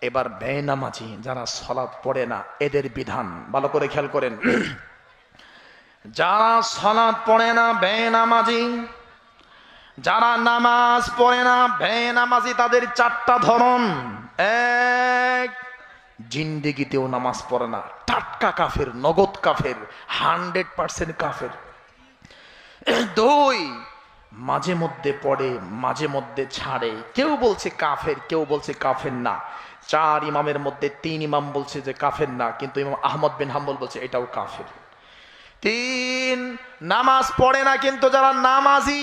এবার বেনামাজি, যারা সলাৎ পড়ে না, এদের বিধান। ভালো করে খেয়াল করেন। যারা সলাৎ পড়ে না, বেনামাজি, যারা নামাজ পড়ে না, বেনামাজি, তাদের চারটা ধরন। এক, জিন্দিগিতেও নামাজ পড়ে না, টাটকা কাফের, নগদ কাফের, হান্ড্রেড পার্সেন্ট কাফের। দুই, মাঝে মধ্যে পড়ে, মাঝে মধ্যে ছাড়ে। কেউ বলছে কাফের, কেউ বলছে কাফের না। চার ইমামের মধ্যে তিন ইমাম বলছে যে কাফের না, কিন্তু ইমাম আহমদ বিন হাম্বল বলছে এটাও কাফের। তিন, নামাজ পড়ে না কিন্তু যারা নামাজি,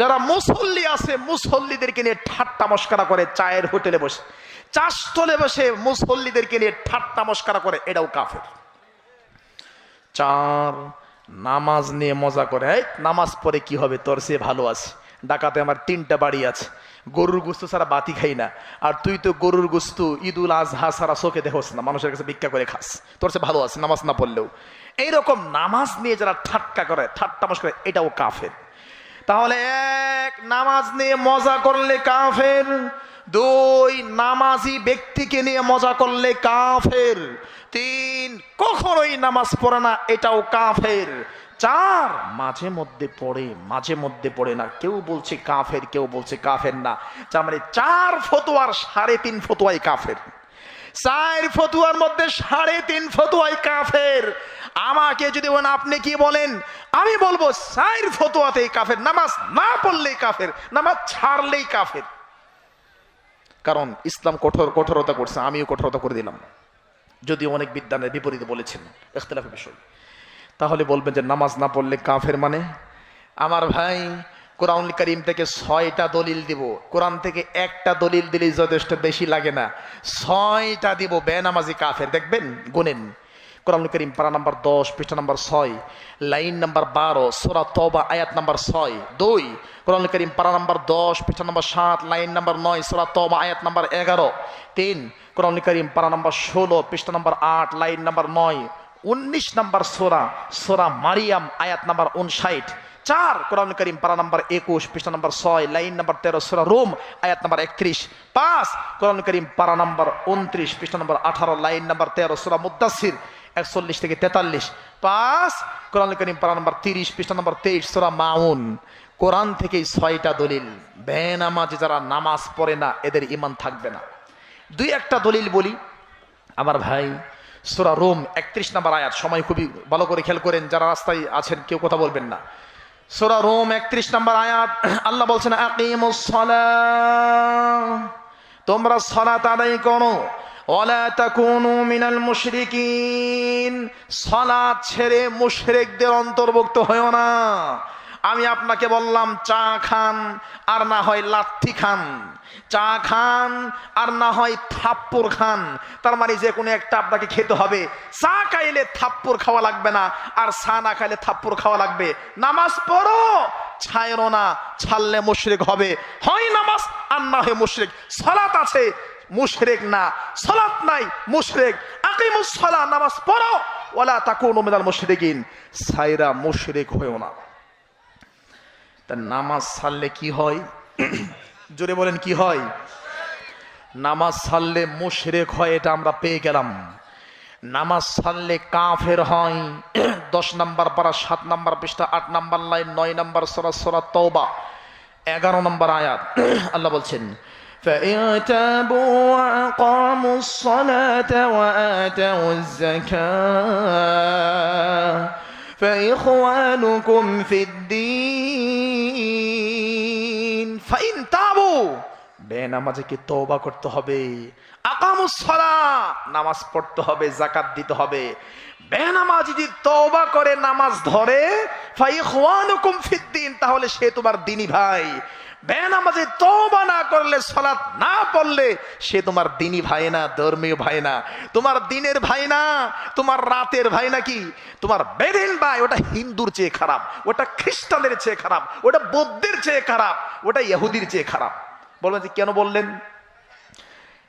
যারা মুসল্লি আছে, মুসল্লিদেরকে নিয়ে ঠাট্টা মস্কারা করে, চায়ের হোটেলে বসে চাষতলে বসে মুসল্লিদেরকে নিয়ে ঠাট্টা মস্কারা করে, এটাও কাফের। চার, নামাজ নিয়ে মজা করে নামাজ পড়ে কি হবে, তোর সে ভালো আছে। ডাকাতে আমার তিনটা বাড়ি আছে। গরুর গুস্ত ছাড়া বাতি খাই না। আর তুই তো গরুর গুস্ত, ঈদুল আজহা সারা চোখে দেখোস না, মানুষের কাছে ভিক্ষা করে খাস। তোর সে ভালো আছে, নামাজ না পড়লেও। এইরকম নামাজ নিয়ে যারা ঠাট্টা করে, ঠাট্টা মশ করে, এটাও কাফের। তাহলে এক নামাজ নিয়ে মজা করলে কাফের, দুই নামাজি ব্যক্তিকে নিয়ে মজা করলে কাফের, তিন কখনোই নামাজ পড়ে না, এটাও কাফের। চার মাঝে মধ্যে পড়ে, মাঝে মধ্যে পড়ে না। কেউ বলছে কাফের, কেউ বলছে কাফের না। তার মানে চার ফতোয়ার, সাড়ে তিন ফতোয়াই কাফের। চার ফতুয়ার মধ্যে সাড়ে তিন ফতুয়াই কাফের। আমাকে যদি বলেন, আপনি কি বলেন? আমি বলব, চার ফতুয়াতেই কাফের, নামাজ না পড়লেই কাফের, নামাজ ছাড়লেই কাফের। কারণ ইসলাম কঠোর, কঠোরতা করছে, আমিও কঠোরতা করে দিলাম। যদি অনেক বিদ্যানের বিপরীতে বলেছেন ইখতলাফের বিষয়। তাহলে বলবেন যে নামাজ না পড়লে কাফের মানে? আমার ভাই কোরআন করিম থেকে ছয়টা দলিল দিব। কোরআন থেকে একটা দলিল দিলেই যথেষ্ট বেশি লাগে না। ছয়টা দিব বেনামাজি কাফের, দেখবেন? গুনেন। কোরআন করিম পারা নাম্বার দশ, পৃষ্ঠা নাম্বার ছয়, লাইন নাম্বার বারো, সোরা তবা আয়াত নাম্বার ছয়, দুই কোরআন করিম পারা নাম্বার দশ, পৃষ্ঠা নাম্বার সাত, লাইন নাম্বার নয়, সোরা তবা আয়াত নাম্বার এগারো, তিন কোরআন করিম পারা নাম্বার ষোলো, পৃষ্ঠা নাম্বার আট, লাইন নাম্বার নয় উনিশ নাম্বার সোরা সোরা মারিয়াম, আয়াত নাম্বার উনষাট চার, কোরআন করিম, পারা নাম্বার একুশ, পৃষ্ঠা নাম্বার ছয়, লাইন নাম্বার তেরো, সোরা রোম, আয়াত নাম্বার একত্রিশ। পাঁচ, কোরআন করিম, পারা নাম্বার উনত্রিশ পৃষ্ঠা নাম্বার আঠারো, লাইন নাম্বার তেরো, সোরা মুদাসির একচল্লিশ থেকে তেতাল্লিশ। পাঁচ, কোরআন করিম, পারা নাম্বার তিরিশ, পৃষ্ঠা নাম্বার তেইশ, সোরা মাউন। কোরআন থেকেই ছয়টা দলিল। বেনামাজি যারা নামাজ পড়ে না, এদের ইমান থাকবে না। দুই একটা দলিল বলি। আমার ভাই সোরা রোম একত্রিশ নাম্বার আয়াত। সময় খুবই ভালো করে খেয়াল করেন, যারা রাস্তায় আছেন কেউ কথা বলবেন না। সোরা রোম একত্রিশ নাম্বার আয়াত, আল্লাহ বলছেন তোমরা সালাত আদায় করো। মিনাল ছেড়ে মুশরিকদের অন্তর্ভুক্ত হয়েও না। আমি আপনাকে বললাম, চা খান আর না হয় লাথি খান। চা খান আর না হয় থাপ্পর খান। তার মানে যে কোনো একটা আপনাকে খেতে হবে। চা খাইলে থাপ্পর খাওয়া লাগবে না, আর চা না খাইলে থাপ্পর খাওয়া লাগবে। নামাজ পড়ো ছায়রো না, ছাড়লে মুশরিক হবে। হয় নামাজ আর না হয় মুশরিক। সালাত আছে, মুশরেক না। সলাত নাই, মুশরেক। আকিমুস সালাহ নামাজ পড়ো। ওয়ালা তাকুনু মিনাল মুশরিকিন। সাইরা মুশরিক হয়েও না। তা নামাজ ছাড়লে কি হয় জোরে বলেন কি হয় নামাজ ছাড়লে মুশরেক হয় এটা আমরা পেয়ে গেলাম নামাজ ছাড়লে কাফের হয় দশ নাম্বার পারা সাত নাম্বার পৃষ্ঠা আট নাম্বার লাইন নয় নাম্বার সরা সরা তওবা এগারো নাম্বার আয়াত আল্লাহ বলছেন فإن تابوا وأقاموا الصلاة وآتوا الزكاة فإخوانكم في الدين No! বেনামাজে কি তওবা করতে হবে? আকামুসলা নামাজ পড়তে হবে জাকাত দিতে হবে। বেনামাজ যদি তওবা করে, নামাজ ধরে ফাইখওয়ানুকুম ফিদ্দিন, তাহলে সে তোমার দিনী ভাই। বেনামাজে তওবা না করলে, সালাত না পড়লে, সে তোমার দিনী ভাই না, ধর্মীয় ভাই না। তোমার দিনের ভাই না, তোমার রাতের ভাই না কি? তোমার বেদিন ভাই, ওটা হিন্দুর চেয়ে খারাপ, ওটা খ্রিস্টানের চেয়ে খারাপ, ওটা বৌদ্ধের চেয়ে খারাপ, ওটা ইহুদির চেয়ে খারাপ। বলবেন যে কেন বললেন?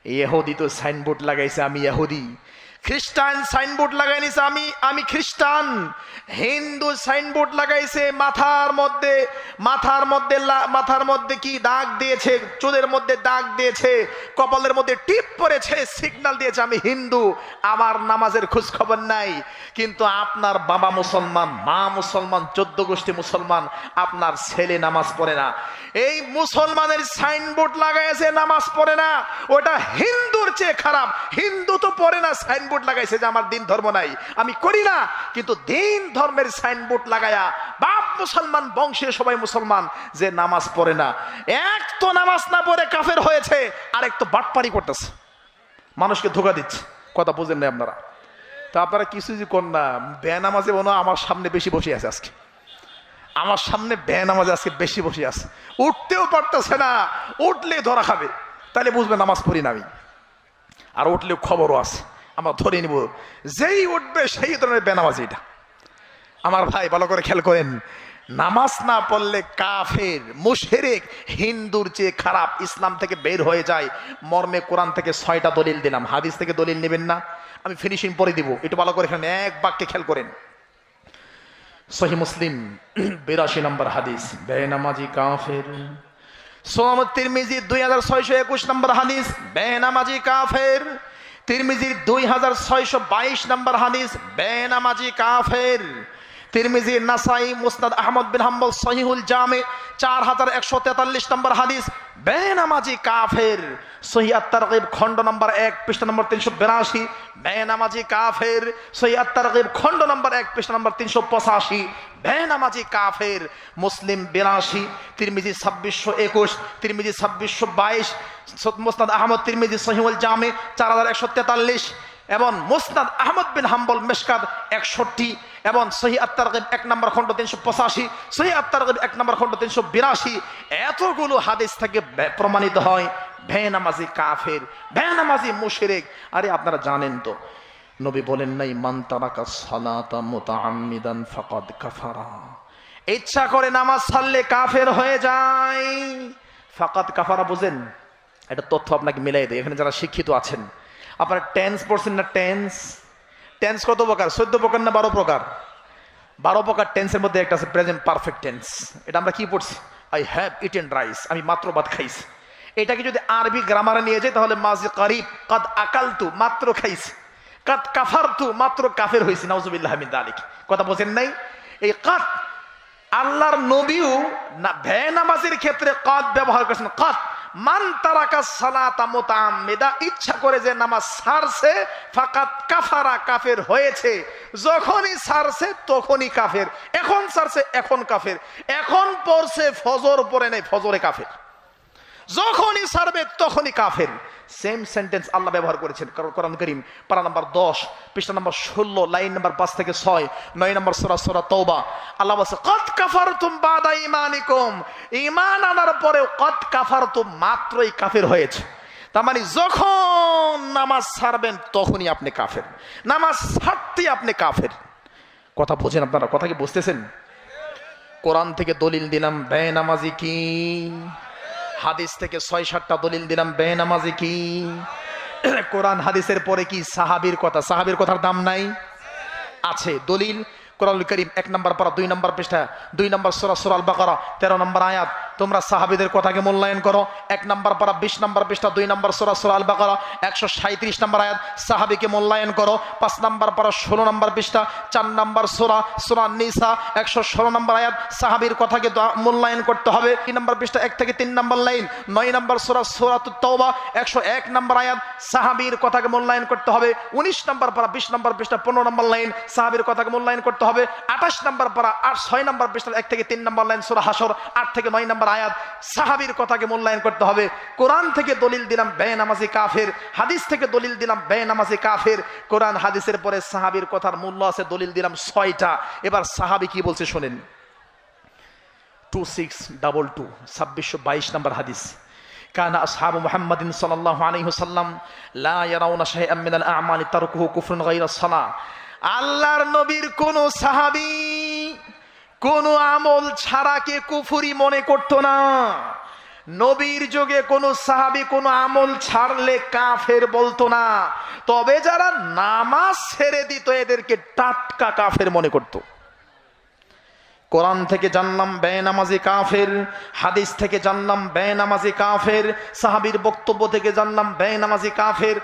এহুদি তো সাইনবোর্ড লাগাইছে আমি ইহুদি। খ্রিস্টান সাইনবোর্ড লাগাই নিছে আমি আমি খ্রিস্টান। হিন্দু সাইনবোর্ড লাগাইছে, মাথার মধ্যে মাথার মধ্যে মাথার মধ্যে কি দাগ দিয়েছে চুলের মধ্যে দাগ দিয়েছে, কপালের মধ্যে টিপ পড়েছে সিগন্যাল দিয়েছে, আমি হিন্দু, আমার নামাজের খোঁজ খবর নাই। কিন্তু আপনার বাবা মুসলমান, মা মুসলমান, চোদ্দ গোষ্ঠী মুসলমান, আপনার ছেলে নামাজ পড়ে না। এই মুসলমানের সাইনবোর্ড লাগাইছে, নামাজ পড়ে না, ওটা হিন্দুর চেয়ে খারাপ। হিন্দু তো পড়ে না সাইনবোর্ড লাগাইছে যে আমার দিন ধর্ম নাই। আমি করি না, কিন্তু দিন ধর্মের সাইনবোর্ড লাগায়া বাপ মুসলমান, বংশীয় সবাই মুসলমান যে নামাজ পড়ে না। এক তো নামাজ না পড়ে কাফের হয়েছে আর এক তো বাটপারি করতেছে। মানুষকে ধোকা দিচ্ছে। কথা বুঝেন না আপনারা? তা আপনারা কিছু যে কর না, বেনামাজে মনে আমার সামনে বেশি বসে আছে আজকে। আমার সামনে বেনামাজে আজকে বেশি বসে আছে। উঠতেও পারতেছে না উঠলে ধরা খাবে। তাহলে বুঝবে নামাজ পড়ি না আমি। আর উঠলেও খবরও আছে। আমরা ধরে নিব। যেই উঠবে সেই ধরনের বেনামাজি এটা। আমার ভাই, ভালো করে খেয়াল করেন। নামাজ না পড়লে কাফের, মুশেরেক, হিন্দুর চেয়ে খারাপ ইসলাম থেকে বের হয়ে যায়। মর্মে কোরআন থেকে ছয়টা দলিল দিলাম। হাদিস থেকে দলিল নেবেন না। আমি ফিনিশিং পরে দিব। একটু ভালো করে এক বাক্যে খেয়াল করেন। সহি মুসলিম, বিরাশি নম্বর হাদিস। বেনামাজি কাফের। সোম তিরমিজি দুই হাজার ছয়শো একুশ নম্বর হাদিস। বেনামাজি কাফের। তিরমিজির দুই হাজার ছয়শো বাইশ নম্বর হাদিস, বেনামাজি কাফের। তিরমিজির নাসাই মুসনাদ আহমদ বিন হাম্বল সহিহুল জামে, চার হাজার একশো তেতাল্লিশ নম্বর হাদিস, বেনামাজি কাফের। সহি আত্মারগিব খণ্ড নম্বর এক, পৃষ্ঠা নম্বর তিনশো বিরাশি, বেনামাজি কাফের। সহি আত্মারগিব খণ্ড নম্বর এক, পৃষ্ঠা নম্বর তিনশো পঁচাশি, বেনামাজি কাফের। মুসলিম বিরাশি, তিরমিজি ছাব্বিশশো একুশ, তিরমিজি ছাব্বিশশো বাইশ মুসনাদ আহমদ তিরমিজি সহিউল জামে, চার হাজার একশো তেতাল্লিশ, এবং মুসনাদ আহমদ বিন হাম্বল মেশকাদ একষট্টি, এবং সহি আত্মার এক নম্বর খণ্ড তিনশো পঁচাশি সহি আত্মার এক নম্বর খণ্ড তিনশো বিরাশি। এতগুলো হাদিস থেকে প্রমাণিত হয় ভেনামাজি কাফের ভেনামাজি মুশরিক। আরে আপনারা জানেন তো, নবী বলেন নাই, মান তারাকা সালাতা মুতাআম্মিদান ফাকাদ কাফারা। ইচ্ছা করে নামাজ ছাড়লে কাফের হয়ে যায়। ফাকাদ কাফারা বুঝেন? এটা তথ্য আপনাকে মিলাই দেয় এখানে যারা শিক্ষিত আছেন। আপনারা টেন্স পড়ছেন না টেন্স টেন্স কত প্রকার? চোদ্দ প্রকার না বারো প্রকার? বারো প্রকার টেন্সের মধ্যে একটা আছে প্রেজেন্ট পারফেক্ট টেন্স এটা আমরা কি পড়ছি? আই হ্যাভ ইটেন রাইস আমি মাত্র ভাত খাইছি। এটাকে যদি আরবি গ্রামারে নিয়ে যাই, তাহলে মাঝে কারিব, কাদ আকালতু, মাত্র খাইছি। কাদ কাফারতু, মাত্র কাফের হয়েছি নাউজুবিল্লাহ মিন দালিক। কথা বোঝেন নাই? এই কাত আল্লাহর নবীও না ভে নামাজের ক্ষেত্রে কাদ ব্যবহার করেছেন। কাদ মান তারাকা সালাতা ইচ্ছা করে যে নামাজ সারছে ফাকাত কাফারা, কাফের হয়েছে। যখনই সারছে, তখনই কাফের। এখন সারছে, এখন কাফের। এখন পড়ছে, ফজর, পড়ে নেই, ফজরে কাফের। যখনই ছাড়বে তখনই কাফের। সেম সেন্টেন্স আল্লাহ ব্যবহার করেছেন কোরআন করিম, পারা নাম্বার দশ, পৃষ্ঠা নাম্বার ষোলো, লাইন নাম্বার পাঁচ থেকে ছয়, নয় নম্বর সোরা সোরা তৌবা আল্লাহ বলছে কত কাফার তুম বাদা ইমানিকুম ইমান আনার পরেও কত কাফার তুম মাত্রই কাফের হয়েছে। তার মানে যখন নামাজ ছাড়বেন তখনই আপনি কাফের। নামাজ ছাড়তেই আপনি কাফের। কথা বোঝেন আপনারা, কথা কি বুঝতেছেন? কোরআন থেকে দলিল দিলাম ব্যয় নামাজি কি? হাদিস থেকে ছয়, সাতটা দলিল দিলাম, বেনামাজি কি? কোরআন হাদিসের পরে কি সাহাবির কথা? সাহাবির কথার দাম নাই? আছে, দলিল কোরআন করিম এক নম্বর পারা, দুই নম্বর পৃষ্ঠা, দুই নম্বর সোরা সোরাল বাকরা তেরো নম্বর আয়াত তোমরা সাহাবিদের কথাকে মূল্যায়ন করো। এক নম্বর পারা, বিশ নম্বর পৃষ্ঠা, দুই নম্বর সোরা সোরাল বাকারা একশো সাঁত্রিশ নম্বর আয়াত, সাহাবিকে মূল্যায়ন করো। পাঁচ নম্বর পারা, ষোলো নম্বর পৃষ্ঠা, চার নম্বর সোরা সোরা নিসা একশো ষোলো নম্বর আয়াত, সাহাবির কথাকে মূল্যায়ন করতে হবে। তিন নম্বর পৃষ্ঠা, এক থেকে তিন নম্বর লাইন, নয় নম্বর সোরা সোরা তৌবা একশো এক নম্বর আয়াত, সাহাবির কথাকে মূল্যায়ন করতে হবে। উনিশ নম্বর পারা, বিশ নম্বর পৃষ্ঠা, পনেরো নম্বর লাইন, সাহাবির কথাকে মূল্যায়ন করতে হবে। আঠাশ নম্বর পারা আর ছয় নম্বর পৃষ্ঠা এক থেকে তিন নম্বর লাইন, সোরা হাসর আট থেকে নয় নম্বর আয়াত সাহাবির কথাকে মূল্যায়ন করতে হবে কোরআন থেকে দলিল দিলাম বে নামাজি কাফের হাদিস থেকে দলিল দিলাম বে নামাজি কাফের কোরআন হাদিসের পরে সাহাবির কথার মূল্য আছে দলিল দিলাম ছয়টা এবার সাহাবি কি বলছে শোনেন টু সিক্স ডাবল টু ছাব্বিশশো বাইশ নম্বর হাদিস كان أصحاب محمد صلى الله عليه وسلم لا يرون شيئا من الأعمال تركه كفر غير الصلاة আল্লাহর নবীর কোন সাহাবী কোন আমল ছাড়াকে কুফুরি মনে করত না। নবীর যুগে কোনো সাহাবি কোনো আমল ছাড়লে কাফের বলতো না। তবে যারা নামাজ ছেড়ে দিত, এদেরকে টাটকা কাফের মনে করতো। কোরআন থেকে জানলাম বেনামাজি কাফের, হাদিস থেকে জানলাম বেনামাজি কাফের, সাহাবির বক্তব্য থেকে জানলাম বেনামাজি কাফের।